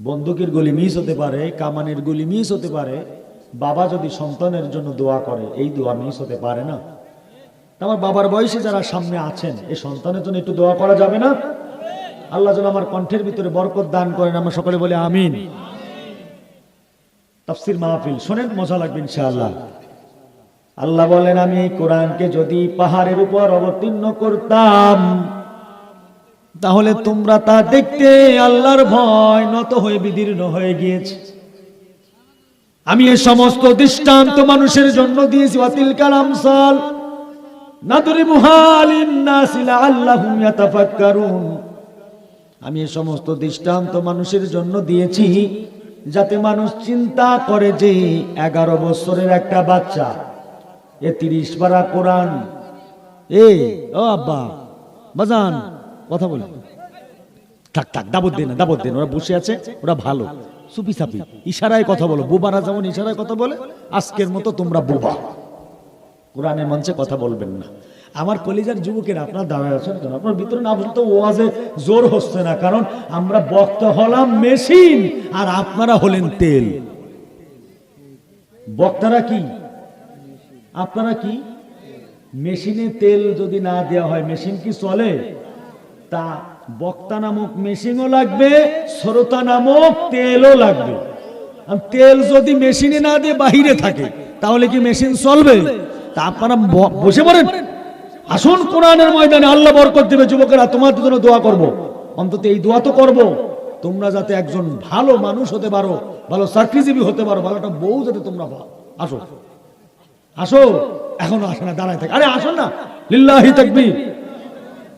বন্দুকের গুলি মিস হতে পারে, কামানের গুলি মিস হতে পারে, বাবা যদি সন্তানের জন্য দোয়া করে, এই দোয়া মিস হতে পারে না। আমার বাবার বয়সে যারা সামনে আছেন এই সন্তানের জন্য একটু দোয়া করা যাবে না? আল্লাহ যেন আমার কণ্ঠের ভিতরে বরকত দান করেন, আমরা সকলে বলে আমিন। তাফসির মাহফিল, শোনেন, মজা লাগবে ইনশাআল্লাহ। আল্লাহ বলেন, আমি কোরআনকে যদি পাহাড়ের উপর অবতীর্ণ করতাম তাহলে তোমরা তা দেখতে আল্লাহর ভয় নত হয়ে বিদীর্ণ হয়ে গিয়েছে। আমি এই সমস্ত দৃষ্টান্ত মানুষের জন্য দিয়েছি। অতিল কালাম সাল আমি এই সমস্ত দৃষ্টান্ত মানুষের জন্য দিয়েছি যাতে মানুষ চিন্তা করে যে এগারো বছরের একটা বাচ্চা, এ তিরিশ পারা কোরআন। এ ও আব্বা, বাজান, কথা বলে। থাক থাক, দাবত দিন দাবত দিন ওরা বসে আছে, ওরা ভালো। সুপি সাপি ইশারায় কথা বলো, বুবারা যেমন ইশারায় কথা বলে, আজকের মতো তোমরা বুবা। কোরআনের মঞ্চে কথা বলবেন না। আমার কলিজার যুবকের, আপনার দাঁড়ায় আছেন কেন? আপনার ভিতরে না বলতে ওয়াজে জোর হচ্ছে না, কারণ আমরা বক্তা হলাম মেশিন, আর আপনারা হলেন তেল। বক্তারা কি? আপনারা কি? মেশিনে তেল যদি না দেওয়া হয়, মেশিন কি চলে? তা বক্তা নামক মেশিনও লাগবে, শ্রোতা নামক তেলও লাগবে। তেল যদি মেশিনে না দিয়ে বাহিরে থাকে, তাহলে কি মেশিন চলবে? তা আপনারা বসে পড়েন। আসুন কোরআনের ময়দানে, আল্লাহ বরকত দেবে, যুবকেরা, তোমাদের জন্য দোয়া করব। অন্তত এই দোয়া তো করব। তোমরা যাতে একজন ভালো মানুষ হতে পারো, ভালো চাকরিজীবী হতে পারো, ভালো একটা বউ যাতে তোমরা আসো। আসো। এখনও আসে না, দাঁড়ায় থাকে। আরে আসো না। লিল্লাহি তাকবীর।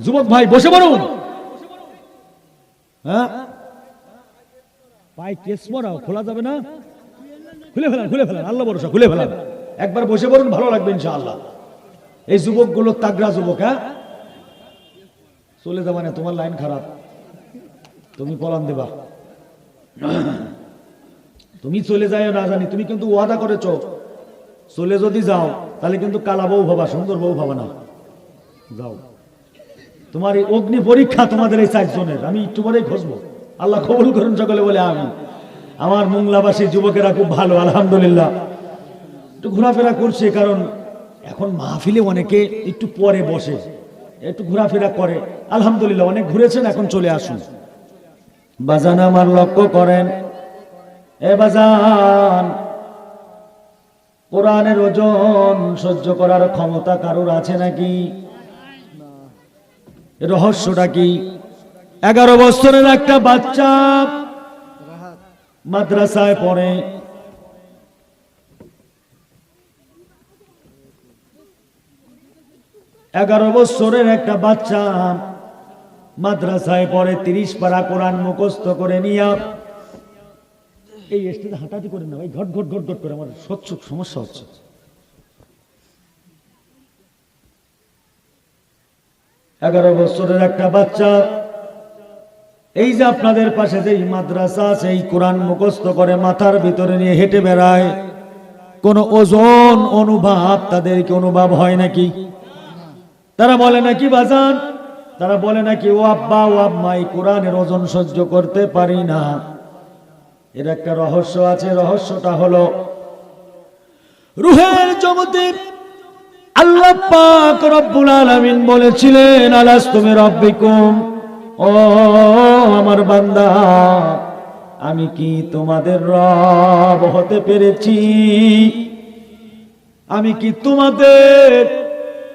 যুবক ভাই, বসে পড়ুন। হ্যাঁ? কেস মরাও খোলা যাবে না? খুলে ফেলান খুলে ফেলান আল্লাহ ভরসা খুলে ফেলান। একবার বসে পড়ুন ভালো লাগবে ইনশাআল্লাহ। এই যুবকগুলো তাগড়া যুবক হ্যাঁ? চলে যাবা না তোমার লাইন খারাপ। তুমি পলান দেবা। তুমি চলে যায় না জানি তুমি কিন্তু ওয়াদা করেছ। চলে যদি যাও তাহলে কিন্তু কালা বউ ভাবা সুন্দর বউ ভাবা না। যাও। তোমার এই অগ্নি পরীক্ষা তোমাদের এই চারজনের, আমি একটু পরেই খুঁজবো আল্লাহ কবুল করুন সকলে বলে আমি আমার মোংলাবাসী যুবকেরা খুব ভালো, আলহামদুলিল্লাহ। একটু ঘোরাফেরা করছে, কারণ এখন মাহফিলে অনেকে একটু পরে বসে, একটু ঘোরাফেরা করে। আলহামদুলিল্লাহ, অনেক ঘুরেছেন, এখন চলে আসুন। বাজান আমার লক্ষ্য করেন। এ বাজান, কোরআনের ওজন সহ্য করার ক্ষমতা কারোর আছে নাকি? রহস্যটা কি? এগারো বছরের একটা বাচ্চা মাদ্রাসায় পড়ে। এগারো বছরের একটা বাচ্চা মাদ্রাসায় পড়ে, তিরিশ পারা কোরআন মুখস্থ করে নিয়া। এই স্টেজে হাঁটাহাঁটি করে না ভাই ঘট ঘট ঘট ঘট করে, আমার সচ্ছ সমস্যা হচ্ছে। এগারো বছরের একটা বাচ্চা। এই যে আপনাদের পাশে যে মাদ্রাসা আছে, এই কোরআন মুখস্থ করে মাথার ভিতরে নিয়ে হেঁটে বেড়ায়, কোন ওজন, অনুভব তাদেরকে অনুভব হয় নাকি? তারা বলে নাকি, বাজান? তারা বলে নাকি, ও আব্বা, ও আম্মা, এই কোরআনের ওজন সহ্য করতে পারি না। এর একটা রহস্য আছে, রহস্যটা হলো, রুহের জগতে আল্লাহ পাক রব্বুল আলামিন বলেছিলেন আলাস্তুমি রব্বিকুম ও আমার বান্দা, আমি কি তোমাদের রব হতে পেরেছি? আমি কি তোমাদের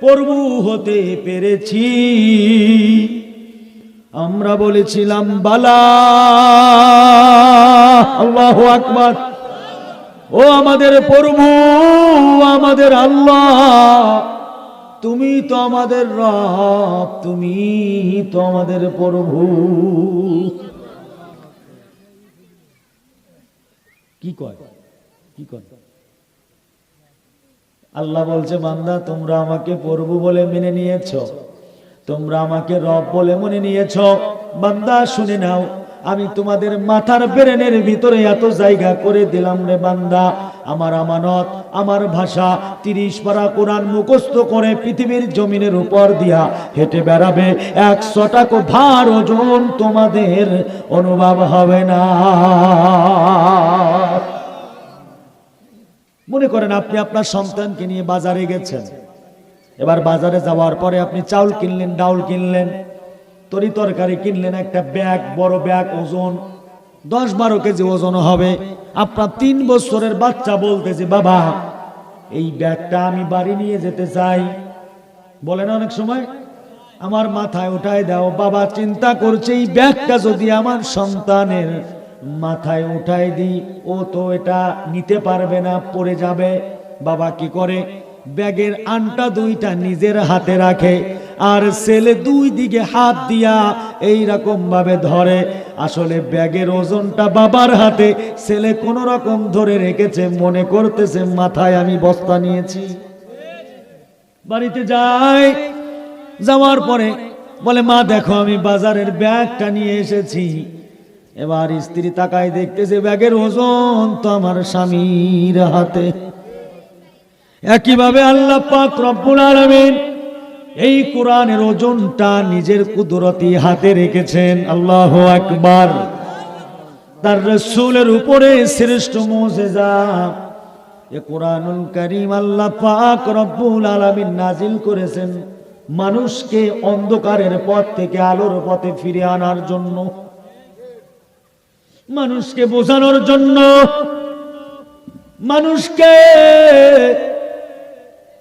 প্রভু হতে পেরেছি? আমরা বলেছিলাম, বালা, আল্লাহ আকবার। ও আমাদের প্রভু আমাদের আল্লাহ। তুমি তো আমাদের রব, তুমি তো আমাদের প্রভু। কি কয়? কি কয়? আল্লাহ বলছে, বান্দা, তোমরা আমাকে প্রভু বলে মেনে নিয়েছ। তোমরা আমাকে রব বলে মনে নিয়েছ। বান্দা, শুনে নাও। আমি তোমাদের মাথার ব্রেনের ভিতরে এত জায়গা করে দিলাম রে বান্দা। আমার আমানত, আমার ভাষা তিরিশ পারা কোরআন মুখস্থ করে পৃথিবীর জমিনের উপর দিয়া হেঁটে বেড়াবে। একশো ভার ওজন তোমাদের অনুভব হবে না। মনে করেন আপনি আপনার সন্তানকে নিয়ে বাজারে গেছেন। এবার বাজারে যাওয়ার পরে আপনি চাউল কিনলেন, ডাউল কিনলেন। তরি তরকারি কিনলেন একটা ব্যাগ, বড় ব্যাগ, ওজন দশ বারো কেজি ওজন হবে। আপনার তিন বছরের বাচ্চা বলতেছে, বাবা, এই ব্যাগটা আমি বাড়ি নিয়ে যেতে চাই। বলেন অনেক সময়, আমার মাথায় উঠায় দাও, বাবা চিন্তা করছে, এই ব্যাগটা যদি আমার সন্তানের মাথায় উঠায় দিই ও তো এটা নিতে পারবে না, পড়ে যাবে। বাবা কি করে? ব্যাগের আনটা দুইটা নিজের হাতে রাখে। আর ছেলে দুই দিকে হাত দিয়া এই রকম ভাবে ধরে। আসলে ব্যাগের ওজনটা বাবার হাতে, ছেলে কোন রকম ধরে রেখেছে, মনে করতেছে মাথায় আমি বস্তা নিয়েছি। বাড়িতে যাই যাওয়ার পরে বলে, মা, দেখো, আমি বাজারের ব্যাগটা নিয়ে এসেছি। এবার স্ত্রী তাকায় দেখতেছে ব্যাগের ওজন তো আমার স্বামীর হাতে। একইভাবে আল্লাহ পাক রব্বুল আলামিন এই কোরআনের ওজনটা নিজের কুদরতি হাতে রেখেছেন, আল্লাহ আকবার। তার রসুলের উপরে শ্রেষ্ঠ মোজেজা। এ কোরআনুল করিম আল্লাহ পাক রব্বুল আলামিন নাজিল করেছেন মানুষকে অন্ধকারের পথ থেকে আলোর পথে ফিরে আনার জন্য। মানুষকে বোঝানোর জন্য। মানুষকে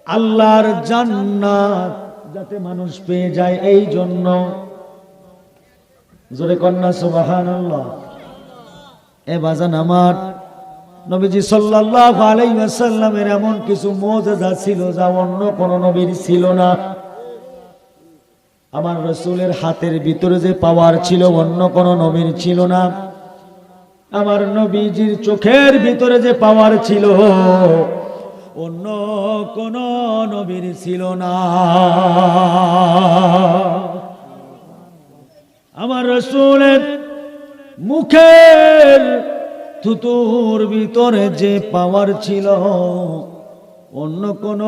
আল্লাহর জান্নাত যাতে মানুষ পেয়ে যায় এই জন্য। জোরে কন্যা সুবাহান এ বাজান আমার। নবীজি সাল্লাল্লাহু আলাইহি ওয়াসাল্লামের এমন কিছু মুজিজা ছিল যা অন্য কোন নবীর ছিল না। আমার রসুলের হাতের ভিতরে যে পাওয়ার ছিল অন্য কোন নবীর ছিল না। আমার নবীজির চোখের ভিতরে যে পাওয়ার ছিল অন্য কোন নবীর ছিল না। আমার রসুলের মুখের থুতুর ভিতরে যে পাওয়ার ছিল, অন্য কোন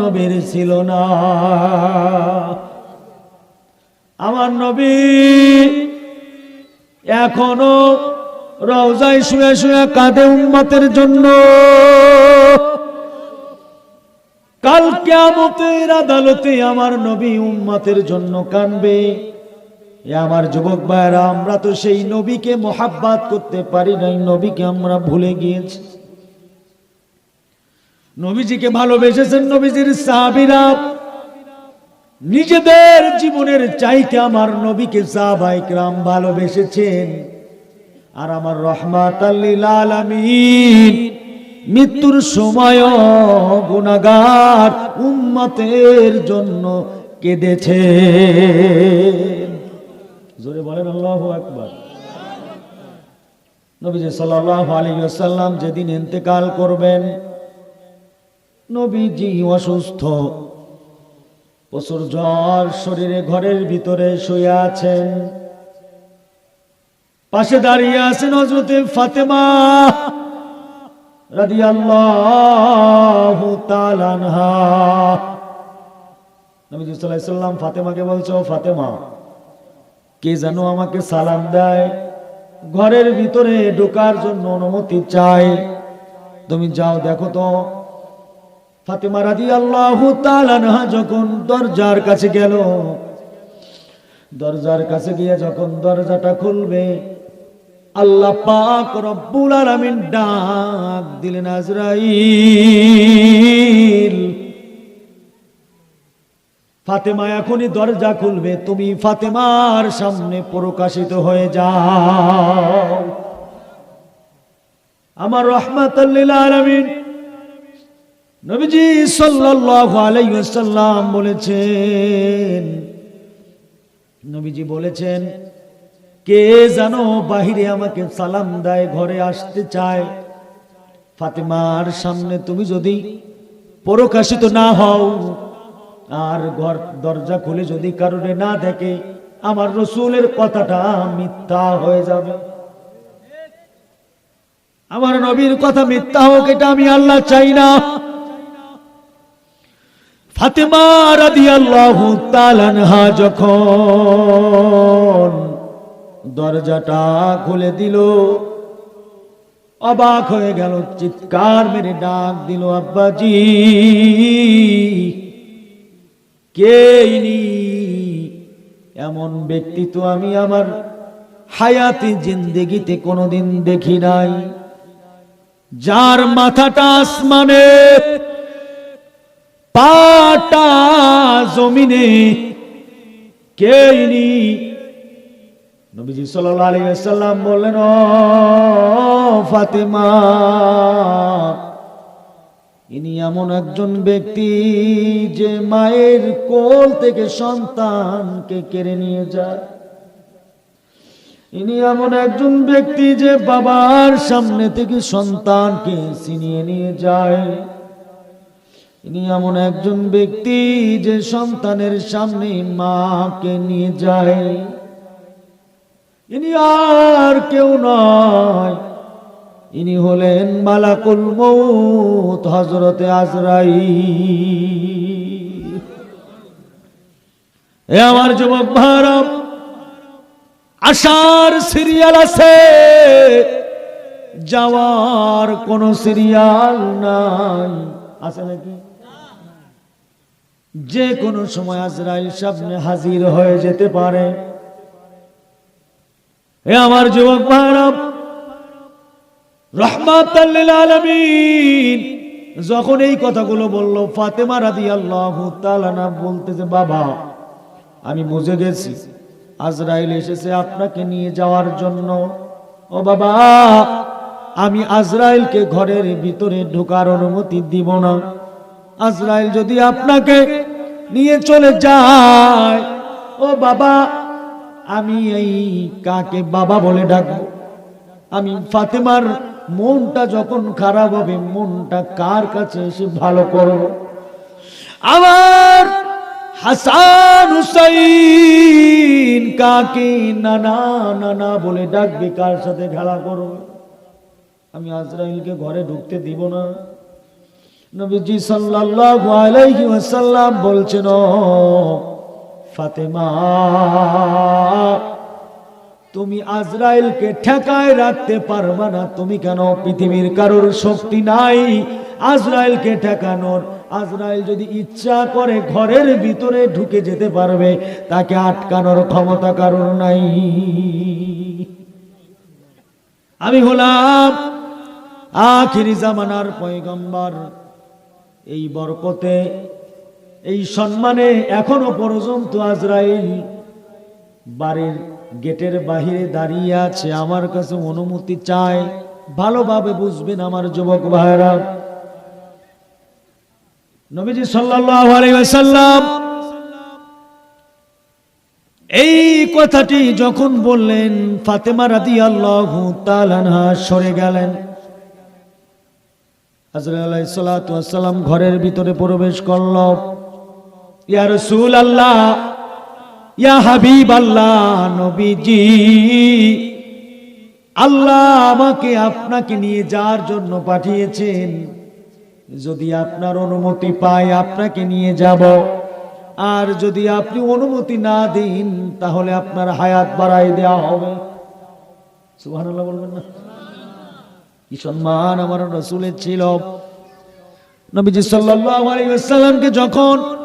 নবীর ছিল না। আমার নবী এখনও রওজায় শুয়ে শুয়ে কাঁদে উম্মতের জন্য। কাল কেয়ামতের আদালতে আমার নবী উম্মতের জন্য কানবে। আমার যুবক ভাইরা আমরা তো সেই নবীকে মোহাব্বাত করতে পারি নাই, নবীকে আমরা ভুলে গিয়েছি। নবীজিকে ভালোবেসেছেন নবীজির সাহাবীরা। নিজেদের জীবনের চাইতে আমার নবীকে সাহাবাইকরাম ভালোবেসেছেন। আর আমার রহমাত আল্লিল আলামিন। মৃত্যুর সময় গুণাগার উম্মতের জন্য কেঁদেছে। জোরে বলেন আল্লাহু আকবার। নবীজি সাল্লাল্লাহু আলাইহি ওয়াসাল্লাম যেদিন ইন্তেকাল করবেন, নবীজি অসুস্থ, প্রচুর জ্বর, শরীরে ঘরের ভিতরে শুয়ে আছেন। পাশে দাঁড়িয়ে আছেন হজরতে ফাতেমা। রাদিয়াল্লাহু তাআলা আনহা। নবীজি সাল্লাল্লাহু আলাইহি সাল্লাম ফাতেমাকে বলছো ফাতেমা, কে যেন আমাকে সালাম দেয়? ঘরের ভিতরে ঢোকার জন্য অনুমতি চাই। তুমি যাও, দেখো তো। ফাতেমা রাদি আল্লাহ যখন দরজার কাছে গেল, দরজার কাছে গিয়ে যখন দরজাটা খুলবে আল্লাহ পাক রব্বুল আলামিন ডাক দিলেন আজরাইল। ফাতেমা এখনই দরজা খুলবে, তুমি ফাতেমার সামনে প্রকাশিত হয়ে যাও। আমার রহমাতাল্লিল আলামিন নবীজি সাল্লাল্লাহু আলাইহি ওয়াসাল্লাম বলেছেন, নবীজি বলেছেন কে জানো বাহিরে আমাকে সালাম দেয়, ঘরে আসতে চায়? ফাতেমার সামনে তুমি যদি প্রকাশিত না হও, আর ঘর দরজা খুলে যদি কারণে না দেখে, আমার রসুলের কথাটা মিথ্যা হয়ে যাবে। আমার নবীর কথা মিথ্যা হোক, এটা আমি আল্লাহ চাই না। ফাতেমা রাদিয়াল্লাহু আল্লাহ যখন দরজাটা খুলে দিল। অবাক হয়ে গেল, চিৎকার মেরে ডাক দিল, আব্বাজি, কে এমন ব্যক্তি তো আমি আমার হায়াতি জিন্দেগিতে কোনোদিন দেখি নাই। যার মাথাটা আসমানে, পাটা জমিনে, কে নবীজি ওয়াসাল্লাম বললেন, ও ফাতেমা, ইনি এমন একজন ব্যক্তি যে মায়ের কোল থেকে সন্তানকে কেড়ে নিয়ে যায়। ইনি এমন একজন ব্যক্তি যে বাবার সামনে থেকে সন্তানকে ছিনিয়ে নিয়ে যায়। ইনি এমন একজন ব্যক্তি যে সন্তানের সামনে মাকে নিয়ে যায়। ইনি আর কেউ নয় ইনি হলেন মালাকুল মৌত হজরতে আজরাই এ আমার যুবক ভারত আসার সিরিয়াল আছে। যাওয়ার কোন সিরিয়াল নাই। আছে নাকি? যে কোনো সময় আজরাইল সামনে হাজির হয়ে যেতে পারে। এ আমার যুবক ভারত রহমাত আলামিন। যখন এই কথাগুলো বলল, ফাতেমা রাদি আল্লাহ বলতেছে বাবা, আমি বুঝে গেছি। আজরাইল এসেছে আপনাকে নিয়ে যাওয়ার জন্য। ও বাবা, আমি আজরাইলকে ঘরের ভিতরে ঢোকার অনুমতি দিব না। আজরাইল যদি আপনাকে নিয়ে চলে যায়, ও বাবা আমি এই কাকে বাবা বলে ডাকবো? আমি ফাতেমার মনটা যখন খারাপ হবে, মনটা কার কাছে এসে ভালো করব? আমার হাসান হুসাইন কাকে নানা নানা বলে ডাকবে, কার সাথে খেলা করবে? আমি আজরাইলকে ঘরে ঢুকতে দিব না। নবীজি সাল্লাল্লাহু আলাইহি ওয়াসাল্লাম বলছেন, ও ফাতেমা, তুমি আজরাইলকে ঠেকায় রাখতে পারবা না। তুমি কেন পৃথিবীর কারোর শক্তি নাই? আজরাইলকে ঠেকানোর। আজরাইল যদি ইচ্ছা করে ঘরের ভিতরে ঢুকে যেতে পারবে, তাকে আটকানোর ক্ষমতা কারোর নাই। আমি হলাম আখিরি জামানার পয়গম্বর। এই বরকতে এই সম্মানে এখনও পর্যন্ত আজরাইল বাড়ির গেটের বাহিরে দাঁড়িয়ে আছে। আমার কাছে অনুমতি চায়, ভালোভাবে বুঝবেন আমার যুবক ভাইরা নবীজি ওয়াসাল্লাম এই কথাটি যখন বললেন, ফাতেমা রাদিয়াল্লাহু তাআলা আনহা সরে গেলেন। হযরত আলাইহিস সালাতু ঘরের ভিতরে প্রবেশ করল। ইয়া আল্লাহ ইয়া হাবিব আল্লাহ নবীজি, আল্লাহ আমাকে আপনাকে নিয়ে যাওয়ার জন্য পাঠিয়েছেন। যদি আপনার অনুমতি পাই, আপনাকে নিয়ে যাব। আর যদি আপনি অনুমতি না দিন, তাহলে আপনার হায়াত বাড়াই দেওয়া হবে। সুবহানাল্লাহ বলবেন না? কি সম্মান আমার রসুলের ছিল। নবীজি সাল্লাল্লাহু আলাইহি ওয়াসাল্লামকে যখন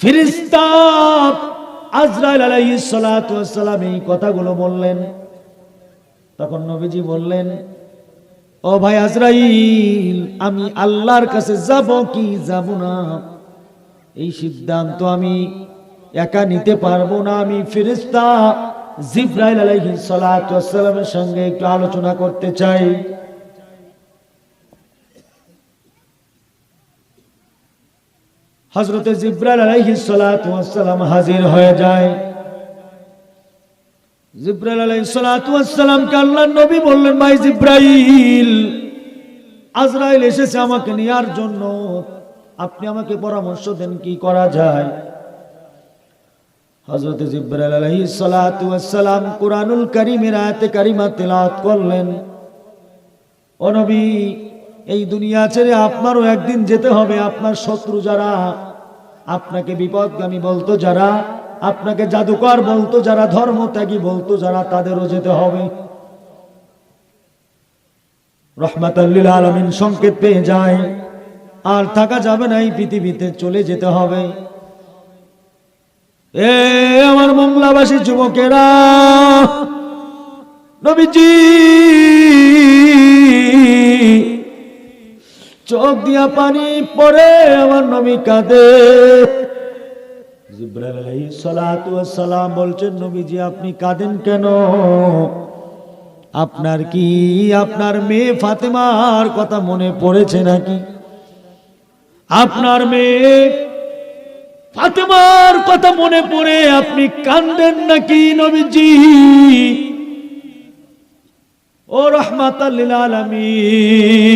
ফিরিস্তা আজরাইল আলাইহিস সালাতু এই কথাগুলো বললেন। তখন নবীজি বললেন, ও ভাই আজরাইল, আমি আল্লাহর কাছে যাব কি যাব না? এই সিদ্ধান্ত আমি একা নিতে পারব না। আমি ফেরেশতা জিব্রাইল আলাইহিস সালাতু ওয়াসসালামের সঙ্গে একটু আলোচনা করতে চাই। হজরতে জিব্রাইল আলাইহিস সালাতু ওয়াসসালাম হাজির হয়ে যায়। জিব্রাইল ওয়াসসালামকে আল্লাহর নবী বললেন, ভাই জিব্রাইল, আজরাইল এসেছে আমাকে নেয়ার জন্য। আপনি আমাকে পরামর্শ দেন কি করা যায়? হযরত জিব্রাইল ওয়াসসালাম কুরআনুল কারীমের আয়াতে কারিমা তেলাওয়াত করলেন। ও নবী এই দুনিয়া ছেড়ে আপনারও একদিন যেতে হবে, আপনার শত্রু যারা, আপনাকে বিপদগামী বলতো যারা, আপনাকে জাদুকর বলতো যারা, ধর্মত্যাগী বলতো যারা, তাদেরও যেতে হবে। রহমাতাল্লিল আলমিন সংকেত পেয়ে যায়, আর থাকা যাবে না এই পৃথিবীতে, চলে যেতে হবে। এ আমার মংলাবাসী যুবকেরা, নবীজি! চোখ দিয়া পানি পরে আমার নবী কাঁদে। জিব্রাইল আলাইহিস সালাতু ওয়াস সালাম বলছেন, নবীজি, আপনি কাঁদেন কেন? আপনার কি আপনার মেয়ে ফাতেমার কথা মনে পড়েছে নাকি? আপনার মেয়ে ফাতেমার কথা মনে পড়ে, আপনি কান্দেন নাকি নবীজি? ও রহমাতাল্লিল আলামিন।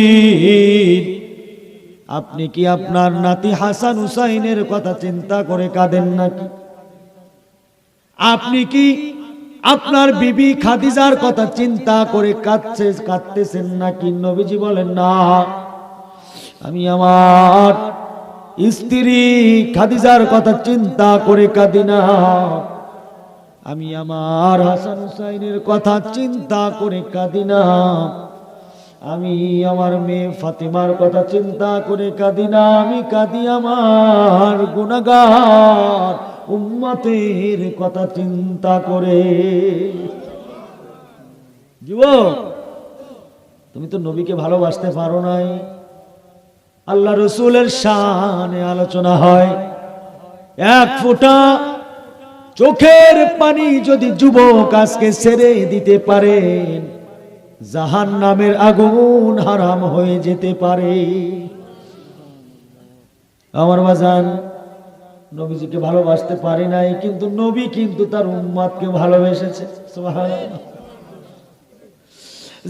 আপনি কি আপনার নাতি হাসান হুসাইনের কথা চিন্তা করে কাঁদেন নাকি? আপনি কি আপনার বিবি খাদিজার কথা চিন্তা করে কাঁদছে, কাঁদতেছেন নাকি? নবীজি বলেন, না, আমি আমার স্ত্রী খাদিজার কথা চিন্তা করে কাঁদি না। আমি আমার হাসান হুসাইনের কথা চিন্তা করে কাঁদি না। আমি আমার মেয়ে ফাতিমার কথা চিন্তা করে কাঁদি না, আমি কাঁদি আমার গুণাগার উম্মতের কথা চিন্তা করে। যুবক, তুমি তো নবীকে ভালোবাসতে পারো নাই। আল্লাহ রসুলের শানে আলোচনা হয়। এক ফোঁটা চোখের পানি যদি যুবক আজকে সেরে দিতে পারেন জাহান নামের আগুন হারাম হয়ে যেতে পারে। আমার বাজান, নবীজিকে ভালোবাসতে পারি নাই, কিন্তু নবী কিন্তু তার উম্মাদকে ভালোবেসেছে। সুবহানাল্লাহ।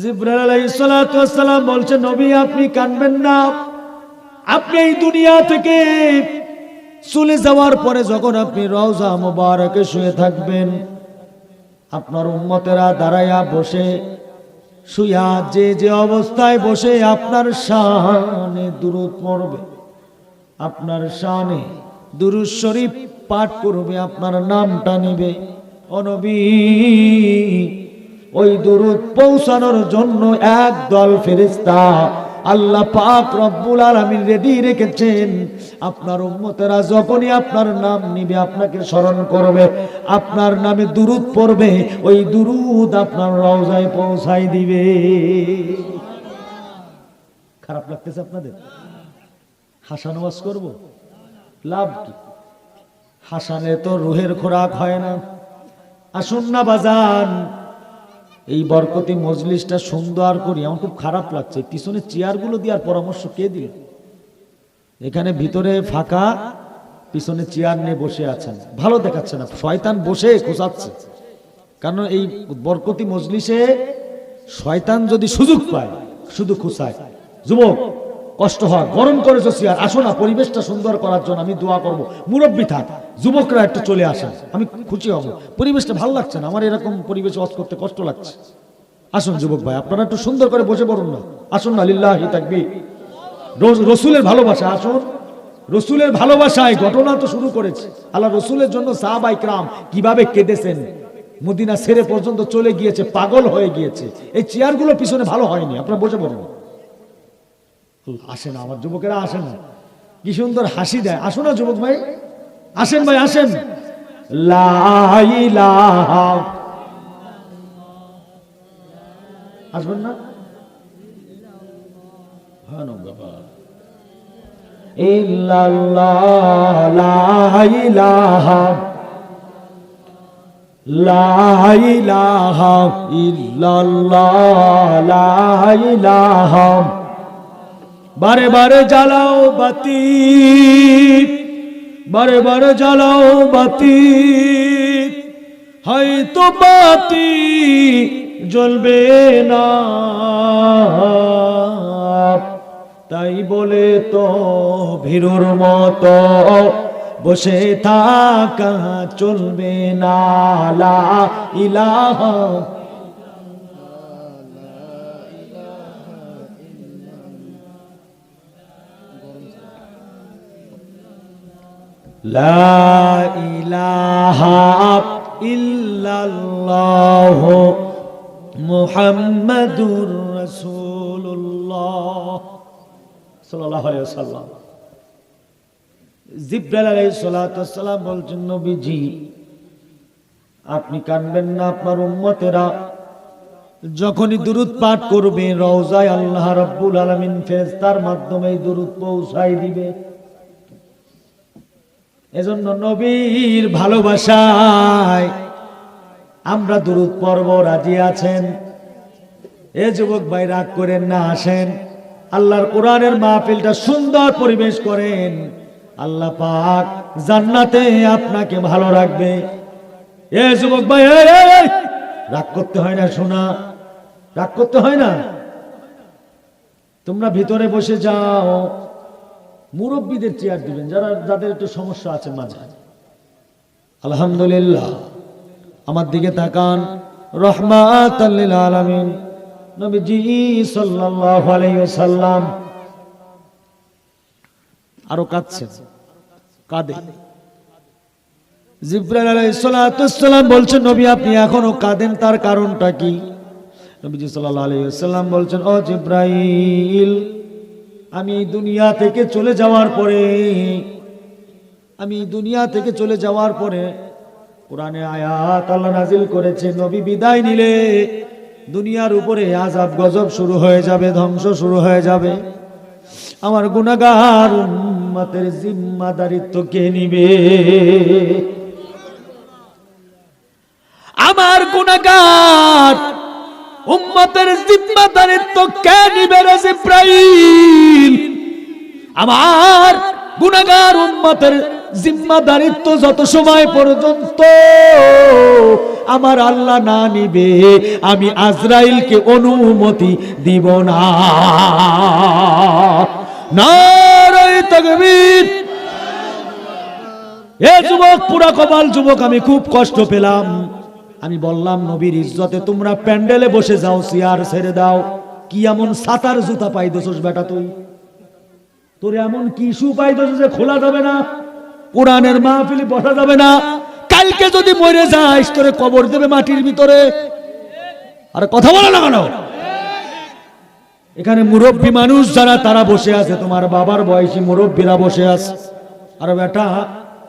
জিব্রাইল আলাইহিস সালাতু ওয়াস সালাম বলছে, নবী, আপনি কানবেন না। আপনি এই দুনিয়া থেকে চলে যাওয়ার পরে যখন আপনি রওজা মোবারকে শুয়ে থাকবেন, আপনার উম্মতেরা দাঁড়াইয়া বসে শুয়া যে যে অবস্থায় বসে আপনার শানে দূরত পড়বে, আপনার শানে দুরুদ শরীফ পাঠ করবে, আপনার নামটা নেবে। অনবী ওই দুরুদ পৌঁছানোর জন্য এক দল ফেরেস্তা আল্লাহ পাক রব্বুল আলামিন রেডি রেখেছেন। আপনার উম্মতেরা যখনই আপনার নাম নিবে, আপনাকে স্মরণ করবে, আপনার নামে দুরুদ পড়বে, ওই দুরুদ আপনার রওজায় পৌঁছাই দিবে। খারাপ লাগতেছে আপনাদের? হাসান ওয়াজ করব? লাভ কি? হাসানে তো রুহের খোরাক হয় না। আসুন না বাজান এই বরকতি মজলিসটা সুন্দর করি, আমার খুব খারাপ লাগছে। পিছনে চেয়ারগুলো দেওয়ার পরামর্শ কে দিল? এখানে ভিতরে ফাঁকা, পিছনে চেয়ার নিয়ে বসে আছেন। ভালো দেখাচ্ছে না, শয়তান বসে খোঁচাচ্ছে কারণ এই বরকতি মজলিসে শয়তান যদি সুযোগ পায়, শুধু খুশায় যুবক কষ্ট হয়। গরম করেছ চেয়ার আসো না, পরিবেশটা সুন্দর করার জন্য আমি দোয়া করব। মুরব্বী থাক, যুবকরা একটু চলে আসেন। আমি খুশি হব। পরিবেশটা ভালো লাগছে না? আমার এরকম পরিবেশে ওয়াজ করতে কষ্ট লাগছে। আসুন যুবক ভাই, আপনারা একটু সুন্দর করে বসে পড়ুন না। আসুন না, লিল্লাহি থাকবি রসুলের ভালোবাসা, আসুন। রসুলের ভালোবাসায় ঘটনা তো শুরু করেছে। আল্লাহ রসুলের জন্য সাহাবাই ক্রাম কীভাবে কেঁদেছেন? মদিনা সেরে পর্যন্ত চলে গিয়েছে, পাগল হয়ে গিয়েছে। এই চেয়ারগুলো পিছনে ভালো হয়নি। আপনারা বসে পড়ুন। আসে না আমার যুবকেরা, আসেন। না কি সুন্দর হাসি দেয়। আসো না যুবক ভাই। আসেন ভাই, আসেন। আসবেন না? হ্যাঁ না বাবা ইল্লাল্লাহ, লা বারে বারে জ্বালাও বাতি বারে বারে জ্বালাও বাতি হয়তো বাতি জ্বলবে না। তাই বলে তো ভীরুর মতো, বসে থাকা চলবে না। ইলাহা জিব্রাইল আলাইহিস সালাতু ওয়াসসালাম বলছেন, নবীজি, আপনি কানবেন না আপনার উম্মতেরা। যখনই দুরুদ পাঠ করবে, রওজায় আল্লাহ রাব্বুল আলামিন ফেরেশতার মাধ্যমে দুরুদ পৌঁছাই দিবে। এজন্য নবীর ভালোবাসায় আমরা দুরুদ পর্ব রাজি আছেন। এ যুবক ভাই রাগ করেন না, আসেন। আল্লাহর কোরআনের মাহফিলটা সুন্দর পরিবেশ করেন। আল্লাহ পাক জান্নাতে আপনাকে ভালো রাখবে। এ যুবক ভাই রাগ করতে হয় না, শোনা। রাগ করতে হয় না? তোমরা ভিতরে বসে যাও। মুরব্বীদের চেয়ার দিবেন, যারা, যাদের একটু সমস্যা আছে মাঝে। আলহামদুলিল্লাহ, আমার দিকে তাকান। রহমাত আলামিন। আরও কাঁদছেন। কাঁদে। জিব্রাইল বলছেন, নবী, আপনি এখনও কাঁদেন, তার কারণটা কি? নবীজি সাল্লাল্লাহু আলাইহি বলছেন, ও জিব্রাইল আমি এই দুনিয়া থেকে চলে যাওয়ার পরে, আমি দুনিয়া থেকে চলে যাওয়ার পরে কোরআনে আয়াত আল্লাহ নাজিল করেছে, নবী বিদায় নিলে দুনিয়ার উপরে আজাব গজব শুরু হয়ে যাবে, ধ্বংস শুরু হয়ে যাবে। আমার গুনাহগার উম্মতের জিম্মাদারিত্ব কে নিবে? আমার গুনাহগার উম্মতের জিম্মাদারিত্ব কে নিবে জিব্রাইল। আমার গুনাহগার উম্মতের জিম্মাদারিত্ব যত সময় পর্যন্ত আমার আল্লাহ না নিবে, আমি আজরাইলকে অনুমতি দিব না। তাকবীর। এ যুবক, পুরা কপাল যুবক, আমি খুব কষ্ট পেলাম। আমি বললাম, নবীর ইজ্জতে তোমরা প্যান্ডেলে বসে যাও, চেয়ার ছেড়ে দাও। কি এমন সাতার জুতা পাইতেছস বেটা তুই? তোর এমন কি শু পাইতেছস যে খোলা যাবে না? কোরআনের মাহফিলে বসা যাবে না? কালকে যদি মরে যাস তোরে কবর দেবে মাটির ভিতরে। আর কথা বলো না কেন? এখানে মুরব্বী মানুষ যারা, তারা বসে আছে। তোমার বাবার বয়সী মুরব্বীরা বসে আছে। আর বেটা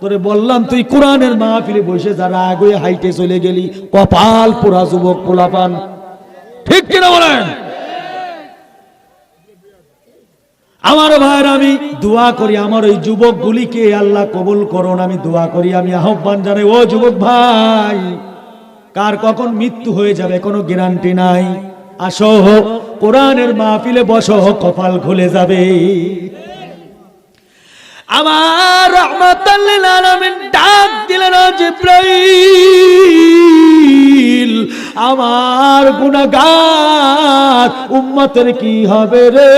তোরে বললাম, তুই কোরআনের মাহফিলে বসে যারা আগে হাইটে চলে গেলি। কপাল পুরা যুবক পোলাপান। ঠিক কিনা বলেন? আমার ভাইয়ের আমি দোয়া করি, আমার ওই যুবক গুলিকে আল্লাহ কবুল করুন, আমি দোয়া করি, আমি আহ্বান জানাই, ও যুবক ভাই, কার কখন মৃত্যু হয়ে যাবে কোনো গ্যারান্টি নাই। আসো, কোরআনের মাহফিলে বসো, কপাল খুলে যাবে। আমার রহমাতাল্লিল ডাক দিলেন জিব্রাইল, আমার গুনাহগার উম্মতের কি হবে রে?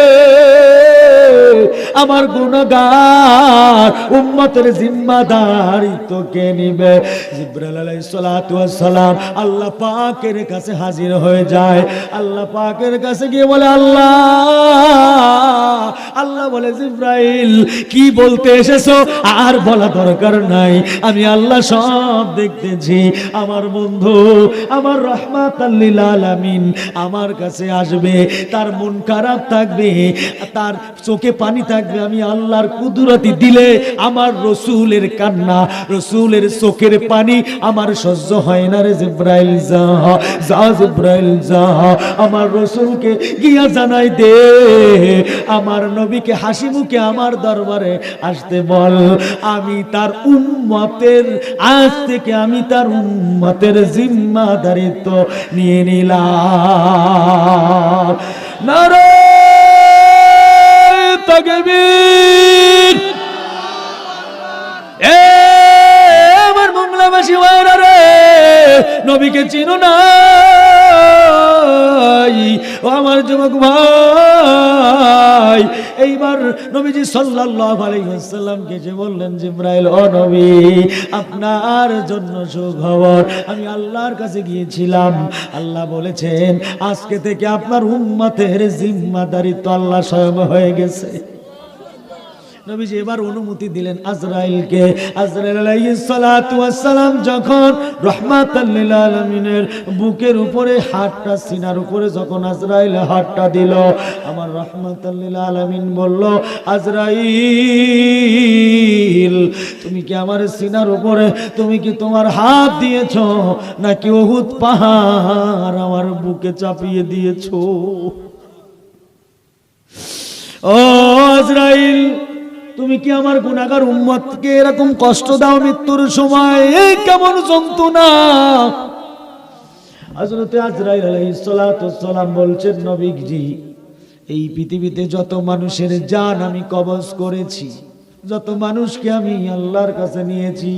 আমার গুনাহগার উম্মতের জিম্মাদারি তো কে নিবে? জিব্রাইল সালাম আল্লাহ পাকের কাছে হাজির হয়ে যায়। আল্লাহ পাকের কাছে গিয়ে বলে, আল্লাহ আল্লাহ বলে, জিব্রাইল, কি বলতে এসেছ? আর বলা দরকার নাই। আমি আল্লাহ সব দেখতেছি। আমার বন্ধু, আমার রহমাত আল্লিল আমার কাছে আসবে। তার মন খারাপ থাকবে, তার চোখে পানি থাকবে। আমি আল্লাহর কুদরতি দিলে আমার রসুলের কান্না, রসুলের চোখের পানি আমার সহ্য হয় না রে জিব্রাইল যা জিব্রাইল যা। আমার রসুলকে গিয়া জানাই দে। আমার নবীকে হাসি মুখে আমার দরবারে আসতে বল, আমি তার উম্মতের, আজ থেকে আমি তার উম্মতের জিম্মাদারিত্ব নিয়ে নিলাম। এ, আমার বাংলাভাষী ভাইরা রে, নবীকে চিনো না আমার যুবক ভাই। এইবার নবীজি সাল্লাল্লাহু আলাইহি ওয়াসাল্লামকে যে বললেন, জিব্রাইল, ও নবী, আপনার জন্য সুখবর। আমি আল্লাহর কাছে গিয়েছিলাম। আল্লাহ বলেছেন, আজকে থেকে আপনার উম্মতের জিম্মাদারি তো আল্লাহ স্বয়ং হয়ে গেছে। নবীজি এবার অনুমতি দিলেন আজরাইলকে। আজরাইল সালাম যখন রহমাতাল লিল বুকের উপরে হাতটা, সিনার উপরে যখন আজরাইল হাতটা দিল, আমার রহমাতাল লিল আলামিন বলল, আজরাইল, তুমি কি আমার সিনার উপরে, তুমি কি তোমার হাত দিয়েছ, নাকি উহুদ পাহাড় আমার বুকে চাপিয়ে দিয়েছ? ও আজরাইল তুমি কি আমার গুনাগার উম্মতকে এরকম কষ্ট দাও মৃত্যুর সময়? এই কেমন যন্ত্রণা? হযরতে আজরাইল আলাইহিস সালাম বলছেন, নবীজি, এই পৃথিবীতে যত মানুষের জান আমি কবজ করেছি, যত মানুষকে আমি আল্লাহর কাছে নিয়েছি,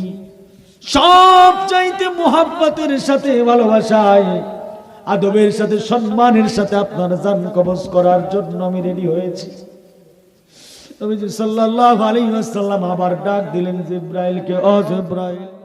সব চাইতে মোহাব্বতের সাথে, ভালোবাসায়, আদবের সাথে, সম্মানের সাথে আপনার জান কবজ করার জন্য আমি রেডি হয়েছি। নবীজি সাল্লাল্লাহু আলাইহি ওয়াসাল্লাম আবার ডাক দিলেন জিব্রাইলকে ও জিব্রাইল!